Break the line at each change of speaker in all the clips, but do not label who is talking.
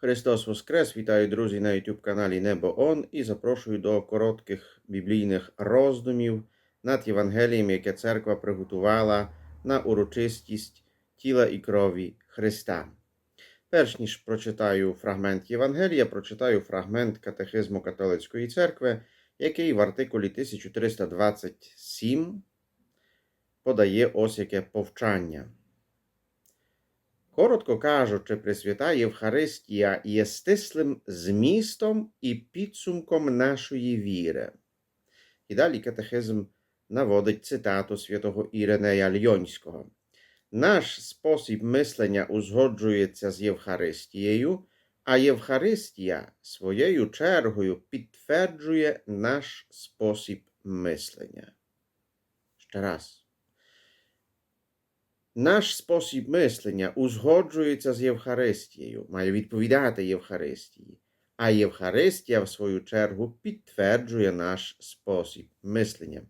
Христос Воскрес! Вітаю, друзі, на YouTube каналі Небо Он і запрошую до коротких біблійних роздумів над Євангелієм, яке церква приготувала на урочистість тіла і крові Христа. Перш ніж прочитаю фрагмент Євангелія, прочитаю фрагмент Катехизму Католицької церкви, який в артикулі 1327 подає ось яке повчання. Коротко кажучи, Пресвята Євхаристія є стислим змістом і підсумком нашої віри. І далі катехизм наводить цитату святого Іринея Льйонського. Наш спосіб мислення узгоджується з Євхаристією, а Євхаристія своєю чергою підтверджує наш спосіб мислення. Ще раз. Наш спосіб мислення узгоджується з Євхаристією, має відповідати Євхаристії, а Євхаристія, в свою чергу, підтверджує наш спосіб мислення.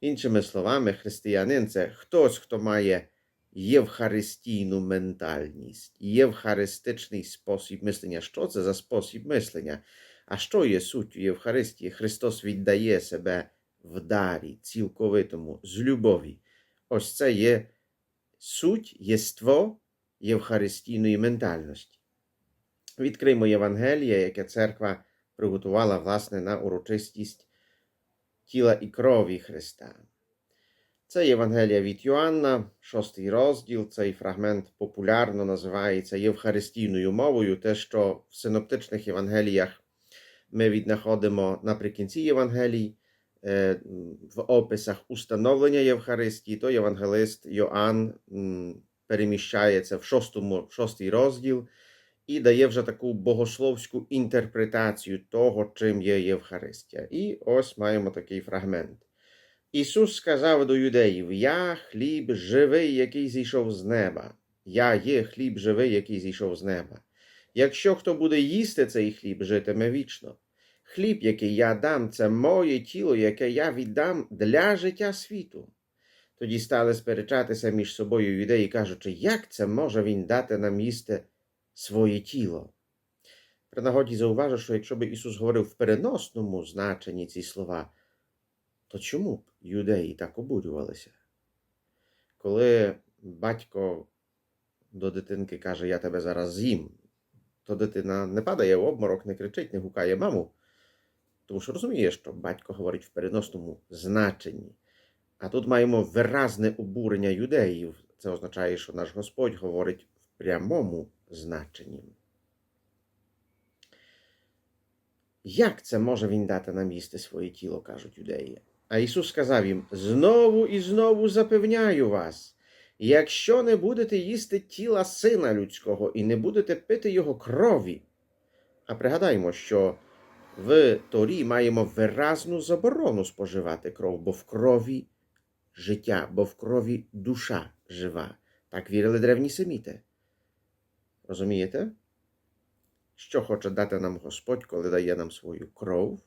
Іншими словами, християнин це хтось, хто має євхаристійну ментальність, євхаристичний спосіб мислення. Що це за спосіб мислення? А що є суттю Євхаристії? Христос віддає себе в дарі, цілковитому, з любові. Ось це є суть, єство євхаристійної ментальності. Відкриємо Євангеліє, яке церква приготувала власне на урочистість тіла і крові Христа. Це Євангелія від Йоанна, шостий розділ. Цей фрагмент популярно називається Євхаристійною мовою, те, що в синоптичних Євангеліях ми віднаходимо наприкінці Євангелій, е, в описах установлення Євхаристії, то євангелист Йоанн переміщається в шостому, шостий розділ і дає вже таку богословську інтерпретацію того, чим є Євхаристія. І ось маємо такий фрагмент. Ісус сказав до юдеїв: Я хліб живий, який зійшов з неба. Я є хліб живий, який зійшов з неба. Якщо хто буде їсти цей хліб, житиме вічно. Хліб, який я дам, це моє тіло, яке я віддам для життя світу. Тоді стали сперечатися між собою юдеї, кажучи, як це може він дати нам їсти своє тіло? При нагоді зауважу, що якщо б Ісус говорив в переносному значенні ці слова, то чому б юдеї так обурювалися? Коли батько до дитинки каже, я тебе зараз з'їм, то дитина не падає в обморок, не кричить, не гукає маму, тому що розуміє, що батько говорить в переносному значенні. А тут маємо виразне обурення юдеїв. Це означає, що наш Господь говорить в прямому значенні. Як це може він дати нам їсти своє тіло, кажуть юдеї. А Ісус сказав їм: знову і знову запевняю вас, якщо не будете їсти тіла Сина Людського і не будете пити Його крові. А пригадаймо, що в Торі маємо виразну заборону споживати кров, бо в крові життя, бо в крові душа жива. Так вірили древні семіти. Розумієте? Що хоче дати нам Господь, коли дає нам свою кров?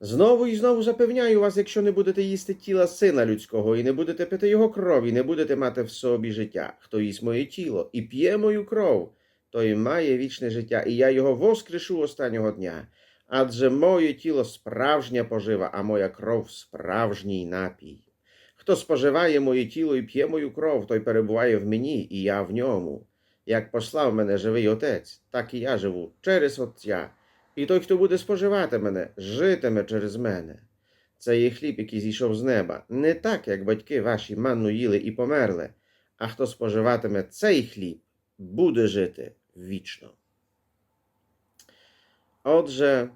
Знову і знову запевняю вас, якщо не будете їсти тіла сина людського і не будете пити його крові, не будете мати в собі життя. Хто їсть моє тіло і п'є мою кров, той має вічне життя, і я його воскрешу останнього дня. Адже моє тіло справжня пожива, а моя кров справжній напій. Хто споживає моє тіло і п'є мою кров, той перебуває в мені, і я в ньому. Як послав мене живий Отець, так і я живу через Отця. І той, хто буде споживати мене, житиме через мене. Це є хліб, який зійшов з неба, не так, як батьки ваші манну їли і померли, а хто споживатиме цей хліб, буде жити вічно. Отже,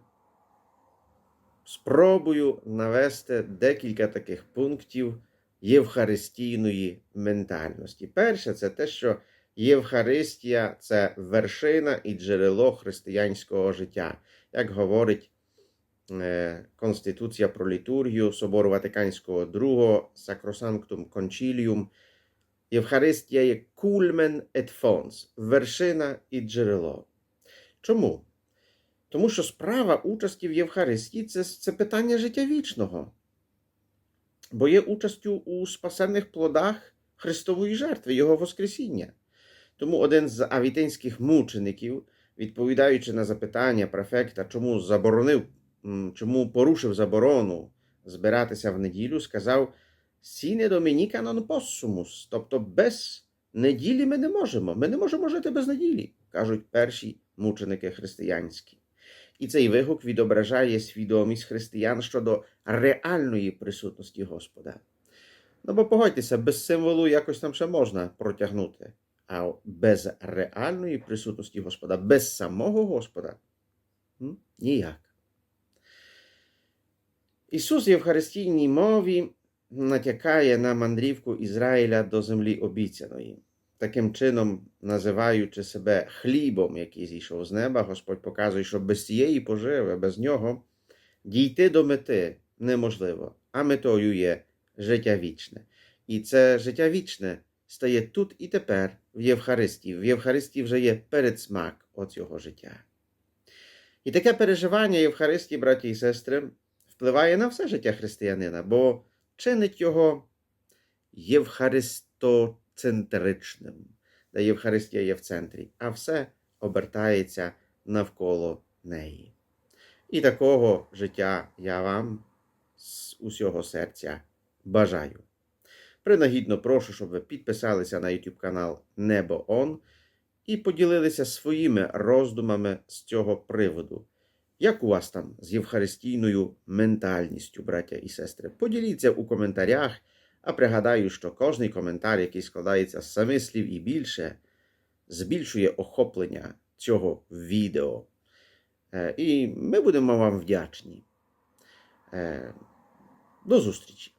спробую навести декілька таких пунктів євхаристійної ментальності. Перше, це те, що Євхаристія це вершина і джерело християнського життя, як говорить е, Конституція про літургію Собору Ватиканського II, Sacrosanctum Concilium. Євхаристія є кульмен et фонс, вершина і джерело. Чому? Тому що справа участі в Євхаристії це, це питання життя вічного, бо є участю у спасенних плодах Христової жертви, Його Воскресіння. Тому один з авітинських мучеників, відповідаючи на запитання префекта, чому заборонив, чому порушив заборону збиратися в неділю, сказав: Сіне домініка нон поссумус, тобто без неділі ми не можемо. Ми не можемо жити без неділі, кажуть перші мученики християнські. І цей вигук відображає свідомість християн щодо реальної присутності Господа. Ну, бо погодьтеся, без символу якось там ще можна протягнути. А без реальної присутності Господа, без самого Господа ніяк. Ісус в Євхаристійній мові натякає на мандрівку Ізраїля до землі обіцяної. Таким чином, називаючи себе хлібом, який зійшов з неба, Господь показує, що без цієї поживи, без нього дійти до мети неможливо, а метою є життя вічне. І це життя вічне стає тут і тепер, в Євхаристії. В Євхаристії вже є передсмак оцього життя. І таке переживання Євхаристії, браті і сестри, впливає на все життя християнина, бо чинить його євхаристоцентричним, де Євхаристія є в центрі, а все обертається навколо неї. І такого життя я вам з усього серця бажаю. Принагідно прошу, щоб ви підписалися на YouTube канал Небо Он і поділилися своїми роздумами з цього приводу. Як у вас там з євхаристійною ментальністю, браття і сестри? Поділіться у коментарях, а пригадаю, що кожний коментар, який складається з семи слів і більше, збільшує охоплення цього відео. Е, І ми будемо вам вдячні. Е, До зустрічі!